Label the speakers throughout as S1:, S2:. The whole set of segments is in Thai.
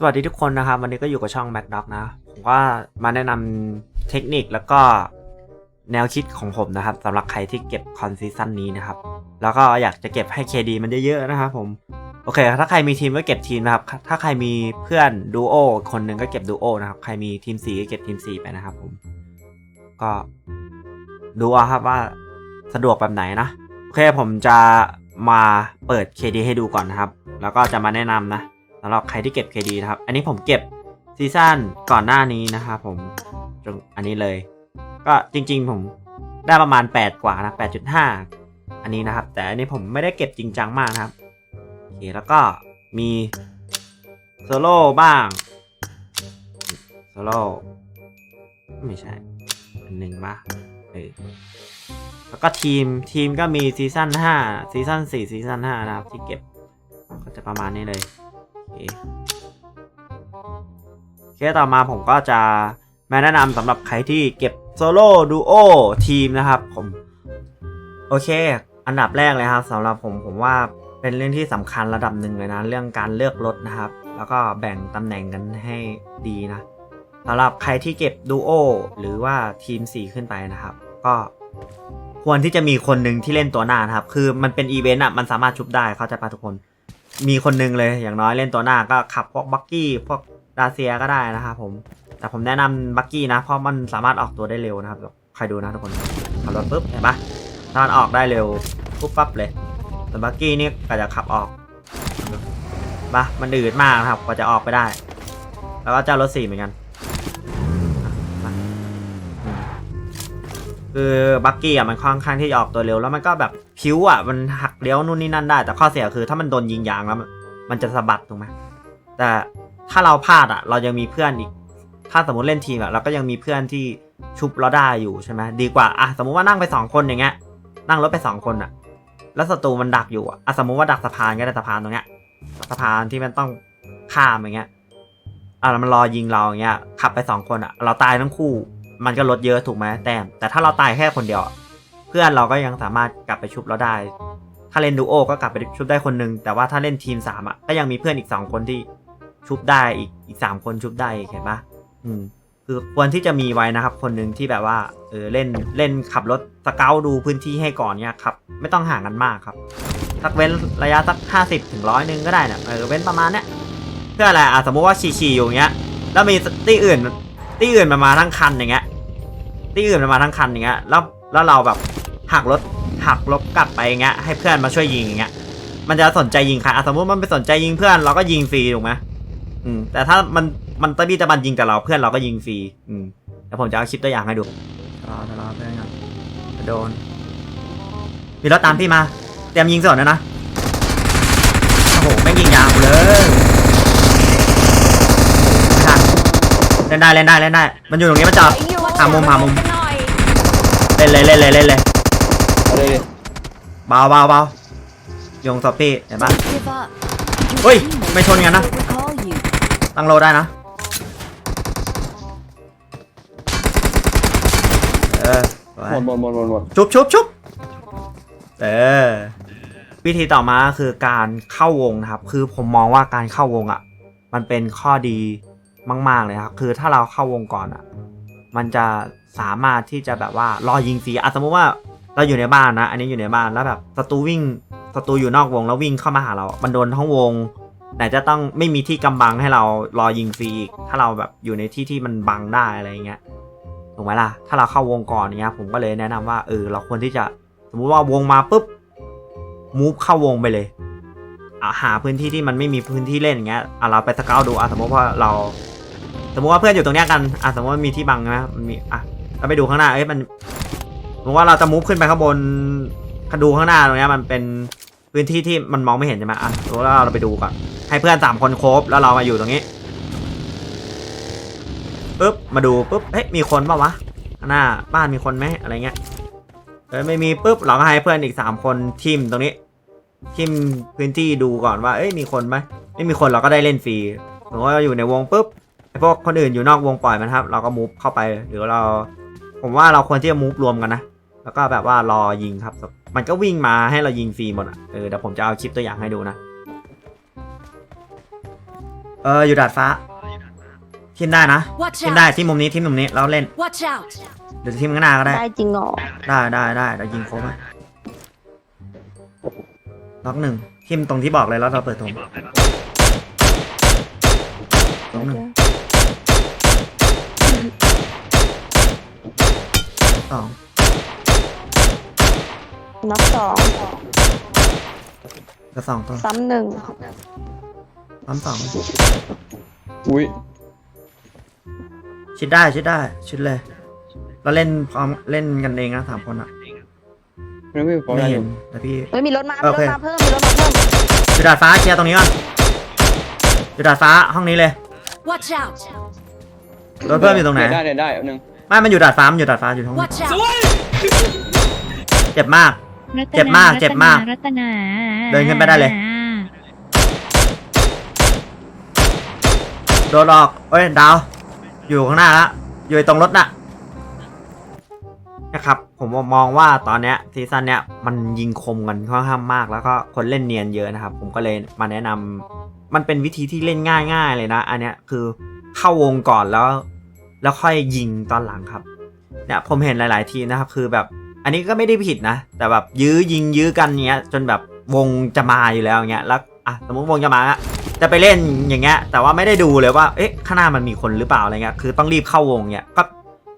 S1: สวัสดีทุกคนนะครับ วันนี้ก็อยู่กับช่อง Mac d o g นะผมก็มาแนะนำเทคนิคแล้วก็แนวคิดของผมนะครับสำหรับใครที่เก็บคอนซีซั่นนี้นะครับ แล้วก็อยากจะเก็บให้ KD มันเยอะๆนะครับผม โอเค ถ้าใครมีทีมก็เก็บทีมนะครับ ถ้าใครมีเพื่อนดูโอคนหนึ่งก็เก็บดูโอนะครับ ใครมีทีมสีก็เก็บทีมสีไปนะครับผม ก็ดูเอาครับว่าสะดวกแบบไหนนะ โอเคผมจะมาเปิด KD ให้ดูก่อนนะครับ แล้วก็จะมาแนะนำนะ สำหรับใครที่เก็บ KD นะครับ อันนี้ผมเก็บซีซั่นก่อนหน้านี้นะครับผมตรงอันนี้เลย ก็จริง ๆ ผมได้ประมาณ 8 กว่านะ 8.5 อันนี้นะครับ แต่อันนี้ผมไม่ได้เก็บจริงจังมากนะครับโอเคแล้วก็มีโซโล่บ้างโซโล่ไม่ใช่ อันหนึ่งปะเออแล้วก็ทีมทีมก็มีซีซั่น5ซีซั่น4ซีซั่น5นะครับที่เก็บก็จะประมาณนี้เลย โอเคต่อมาผมก็จะมาแนะนำสำหรับใครที่เก็บโซโล่ดูโอทีมนะครับผม โอเค อันดับแรกเลยครับสำหรับผมผมว่าเป็นเรื่องที่สำคัญระดับหนึ่งเลยนะ เรื่องการเลือกรถนะครับ แล้วก็แบ่งตำแหน่งกันให้ดีนะสำหรับใครที่เก็บดูโอหรือว่าทีม 4 ขึ้นไปนะครับ ก็ควรที่จะมีคนหนึ่งที่เล่นตัวหน้านะครับ คือมันเป็นอีเวนต์อะมันสามารถชุบได้เข้าใจปะทุกคน มีคนหนึ่งเลยอย่างน้อยเล่นตัวหน้าก็ขับพวกบักกี้พวกดาเซียก็ได้นะครับผม แต่ผมแนะนำบักกี้นะ เพราะมันสามารถออกตัวได้เร็วนะครับใครดูนะทุกคนขับรถปุ๊บเห็นปะสามันออกได้เร็วปุ๊บปั๊บเลยแต่บักกี้นี่ก็จะขับออกปะมันดืดมากนะครับกว่าจะออกไปได้ แล้วก็เจ้ารถสี่เหมือนกัน คือบักกี้อะมันค่อนข้างที่จะออกตัวเร็วแล้วมันก็แบบผิวอะมันหักเลี้ยวนู่นนี่นั่นได้ แต่ข้อเสียคือถ้ามันโดนยิงยางแล้วมันจะสะบัดถูกไหมแต่ถ้าเราพลาดอะ เรายังมีเพื่อนอีก ถ้าสมมติเล่นทีมอะเราก็ยังมีเพื่อนที่ชุบเราได้อยู่ใช่ไหมดีกว่าอะสมมุติว่านั่งไปสองคนอย่างเงี้ยนั่งรถไปสองคนอะ แล้วศัตรูมันดักอยู่อะสมมุติว่าดักสะพานก็ได้สะพานตรงเนี้ยสะพานที่มันต้องข้ามอย่างเงี้ยอะมันรอยิงเราอย่างเงี้ยขับไปสองคนอะ เราตายทั้งคู่ มันก็ลดเยอะถูกไหมแต้มแต่ถ้าเราตายแค่คนเดียว เพื่อนเราก็ยังสามารถกลับไปชุบเราได้ ถ้าเล่นดูโอก็กลับไปชุบได้คนหนึง แต่ว่าถ้าเล่นทีมสามอะก็ยังมีเพื่อนอีกสองคนที่ชุบได้อีกอีกสามคนชุบได้เห็นปะอืมคือควรที่จะมีไว้นะครับ คนหนึ่งที่แบบว่าเออเล่นเล่นขับรถสเกลดูพื้นที่ให้ก่อนเนี่ยครับไม่ต้องห่างกันมากครับสักเว้นระยะสักห้าสิบถึงร้อยนึงก็ได้นะเออเว้นประมาณเนี้ยเพื่ออะไรอะสมมุติว่าขี่ๆอยู่อย่เงี้ยแล้วมีตี้อื่น ตี้อื่นมามาทั้งคันอย่างเงี้ยตี้อื่นมามาทั้งคันอย่างเงี้ยแล้วแล้วเราแบบหักรถหักลบกลับไปอย่างเงี้ยให้เพื่อนมาช่วยยิงอย่างเงี้ยมันจะสนใจยิงใครอะสมมติมันไปสนใจยิงเพื่อนเราก็ยิงฟรีถูกไหมอืมแต่ถ้ามันมันตะบี้ตะบันยิงแต่เราเพื่อนเราก็ยิงฟรีอืมแต่ผมจะเอาคลิปตัวอย่างให้ดูรอจะรอเพื่อนก่อนจะโดนมีรถตามพี่มา เตรียมยิงสวนนะนะโอ้โหไม่งยิงยางกูเลยไม่ทัน เล่นได้เล่นได้เล่นได้ มันอยู่ตรงนี้มันจอดหามุมหามุมเล่นเลยเล่นเลยเล่นเลย
S2: เอาเลยดิ
S1: เบาเบาเบาโยงศพพี่เห็นปะ
S3: เฮ้ย
S1: ไม่ชนกันนะ ตั้งโลได้นะ เออสวย
S2: หมดหมดหมดหมดหมด
S1: ชุบชุบชุบเออ วิธีต่อมาคือการเข้าวงนะครับ คือผมมองว่าการเข้าวงอะ มันเป็นข้อดี มาก ๆ เลยครับ คือถ้าเราเข้าวงก่อนอะ มันจะสามารถที่จะแบบว่ารอยิงฟรีอะสมมติว่าเราอยู่ในบ้านนะ อันนี้อยู่ในบ้านแล้วแบบศัตรูวิ่งศัตรูอยู่นอกวงแล้ววิ่งเข้ามาหาเรา มันโดนทั้งวงไหนจะต้องไม่มีที่กำบังให้เรารอยิงฟรีอีก ถ้าเราแบบอยู่ในที่ที่มันบังได้อะไรเงี้ยถูกไหมล่ะ ถ้าเราเข้าวงก่อนเนี้ย ผมก็เลยแนะนำว่าเออเราควรที่จะสมมุติว่าวงมาปุ๊บมูฟเข้าวงไปเลยอะหาพื้นที่ที่มันไม่มีพื้นที่เล่นเงี้ยอะเราไปสเกาดูอะสมมติว่าเรา มมติว่าเพื่อนอยู่ตรงเนี้ยกันอะสมมติว่ามีที่บังนะมันมีอะเราไปดูข้างหน้าเอ้ยมันสมมติว่าเราจะมูฟขึ้นไปข้างบนดูข้างหน้าตรงเนี้ยมันเป็นพื้นที่ที่มันมองไม่เห็นใช่ไหมอะสมมติว่าเราไปดูก่อนให้เพื่อนสามคนครบแล้วเรามาอยู่ตรงนี้ปุ๊บมาดูปุ๊บเฮ้ยมีคนป่าวะข้างหน้าบ้านมีคนไหมอะไรเงี้ยเออไม่มีปุ๊บเราก็ให้เพื่อนอีกสามคนทิมตรงนี้ทิมพื้นที่ดูก่อนว่า เอ้ยมีคนไหมไม่มีคนเราก็ได้เล่นฟรีสมมติว่าเราอยู่ในวงปุ๊บ พวกคนอื่นอยู่นอกวงปล่อยมันครับ เราก็มูฟเข้าไปหรือเรา ผมว่าเราควรที่จะมูฟรวมกันนะ แล้วก็แบบว่ารอยิงครับ มันก็วิ่งมาให้เรายิงฟรีหมดอะเออเดี๋ยวผมจะเอาคลิปตัวอย่างให้ดูนะ เอออยู่ดาดฟ้าทิมได้นะ
S2: Watch
S1: ทิมได้
S2: out!
S1: ที่มุมนี้ที่มุมนี้แล้วเล่น
S2: Watch out!
S1: เดี๋ยวทิมข้างหน้าก็ได้
S3: ได้จริงเหรอ
S1: ได้ได้ได้เดี๋ยวยิงโค้งให้ล็อกหนึ่งทิมตรงที่บอกเลยแล้วเราเปิดตรงล็อกหนึ่ง สอง
S3: น็อกสอง
S1: กับสองตัว
S3: ซ้ำหนึ่ง
S1: ซ้ำสอง
S4: อุ้ย
S1: ชิดได้ชิดได้ ชิดเลย เราเล่นพร้อมเล่นกันเองนะสามคนอะ
S4: แล้วพี่พอ
S1: ไม่
S4: ได้อ
S1: เห็น
S4: ยู่
S1: แต่พี่
S3: เฮ้ยมีรถมา
S1: โอ
S3: มีร
S1: เค
S3: ถมาเพิ่มมีรถมาเพิ่ม
S1: อยู่ดาดฟ้าเคลียร์ตรงนี้ก่อนอยู่ดาดฟ้าห้องนี้เลย
S2: Watch out!
S1: รถเพิ่มอยู่ตรงไหน
S4: เดี๋ยวได้เดี๋ยวได้เอาหนึ่ง
S1: ไม่มันอยู่ดาดฟ้ามันอยู่ดาดฟ้าอยู่ตรงนี้
S2: Watch out!
S1: เจ็บมาก
S5: รัตนา
S1: เจ็บมากเจ็บมาก
S5: รัตนา
S1: เดินขึ้นไปได้เลย โดนหลอกเอ้ยดาว อยู่ข้างหน้าละอยู่ตรงรถน่ะนะครับ ผมมองว่าตอนเนี้ยซีซั่นเนี้ยมันยิงคมกันค่อนข้างมากแล้วก็คนเล่นเนียนเยอะนะครับ ผมก็เลยมาแนะนำมันเป็นวิธีที่เล่นง่ายๆเลยนะ อันเนี้ยคือเข้าวงก่อนแล้ว แล้วค่อยยิงตอนหลังครับเนี่ยผมเห็นหลาย ๆ ทีนะครับคือแบบอันนี้ก็ไม่ได้ผิดนะ แต่แบบยื้อยิงยื้อกันเงี้ย จนแบบวงจะมาอยู่แล้วเงี้ยแล้วอะสมมติวงจะมาอะจะไปเล่นอย่างเงี้ย แต่ว่าไม่ได้ดูเลยว่าเอ๊ะข้างหน้ามันมีคนหรือเปล่าอะไรเงี้ยคือต้องรีบเข้าวงเงี้ยก็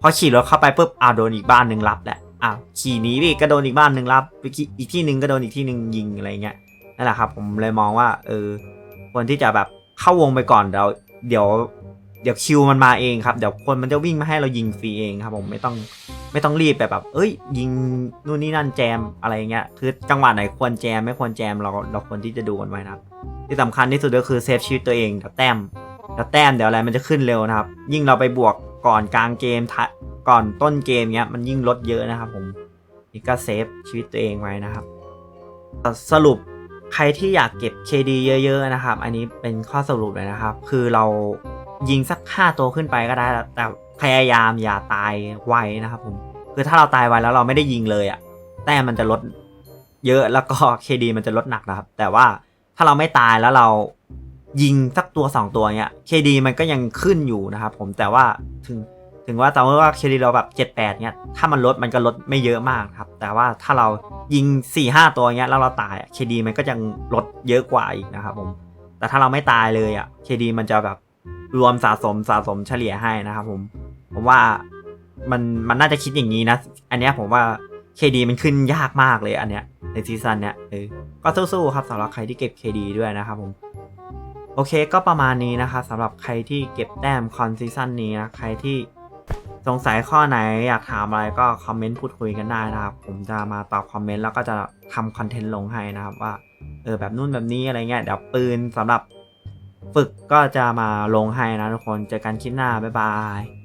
S1: พอขี่รถเข้าไปปุ๊บอ้าวโดนอีกบ้านหนึ่งรับแหละอ้าวขี่หนีไปก็โดนอีกบ้านหนึ่งรับไปขี่อีกที่หนึ่งก็โดนอีกที่หนึ่งยิงอะไรเงี้ยนั่นแหละครับ ผมเลยมองว่าเออควรที่จะแบบเข้าวงไปก่อนเดี๋ยวเดี๋ยว เดี๋ยวคิวมันมาเองครับ เดี๋ยวคนมันจะวิ่งมาให้เรายิงฟรีเองครับผมไม่ต้องไม่ต้องรีบแบบแบบ เอ้ย ยิงนู่นนี่นั่นแจมอะไรเงี้ยคือจังหวะไหนควรแจมไม่ควรแจมเราเราควรที่จะดูกันไว้นะครับ ที่สำคัญที่สุดก็คือเซฟชีวิตตัวเองเดี๋ยวแต้มเดี๋ยวแต้มเดี๋ยวอะไรมันจะขึ้นเร็วนะครับ ยิ่งเราไปบวกก่อนกลางเกมท้าก่อนต้นเกมเนี้ยมันยิ่งลดเยอะนะครับ ผมนี่ก็เซฟชีวิตตัวเองไว้นะครับ สรุปใครที่อยากเก็บ KD เยอะ ๆ นะครับ อันนี้เป็นข้อสรุปเลยนะครับ คือเรา ยิงสัก5ตัวขึ้นไปก็ได้แต่พยายามอย่าตายไวนะครับผมคือถ้าเราตายไวแล้วเราไม่ได้ยิงเลยอะ่ะแต้มมันจะลดเยอะแล้วก็ KD มันจะลดหนักนะครับ แต่ว่าถ้าเราไม่ตายแล้วเรายิงสักตัว 2 ตัวเนี้ย KD มันก็ยังขึ้นอยู่นะครับผมแต่ว่าถึงถึงว่าแต่ว่า KD เราแบบ7 8เนี้ยถ้ามันลดมันก็ลดไม่เยอะมากครับ แต่ว่าถ้าเรายิง 4 5 ตัวเนี้ยแล้วเราตายอะ KD มันก็ยังลดเยอะกว่าอีกนะครับผมแต่ถ้าเราไม่ตายเลยอะ KD มันจะแบบ รวมสะสมสะสมเฉลี่ยให้นะครับผม ผมว่ามันมันน่าจะคิดอย่างนี้นะ อันเนี้ยผมว่า KD มันขึ้นยากมากเลยอันเนี้ยในซีซั่นเนี้ยเออก็สู้ๆครับสำหรับใครที่เก็บ KD ด้วยนะครับผมโอเคก็ประมาณนี้นะครับสำหรับใครที่เก็บแต้มคอนซีซั่นนี้นะใครที่สงสัยข้อไหนอยากถามอะไรก็คอมเมนต์พูดคุยกันได้นะครับ ผมจะมาตอบคอมเมนต์แล้วก็จะทำคอนเทนต์ลงให้นะครับว่าเออแบบนู่นแบบนี้อะไรเงี้ยเดี๋ยวปืนสำหรับ ฝึกก็จะมาลงให้นะทุกคนเจอกันคลิปหน้าบ๊ายบาย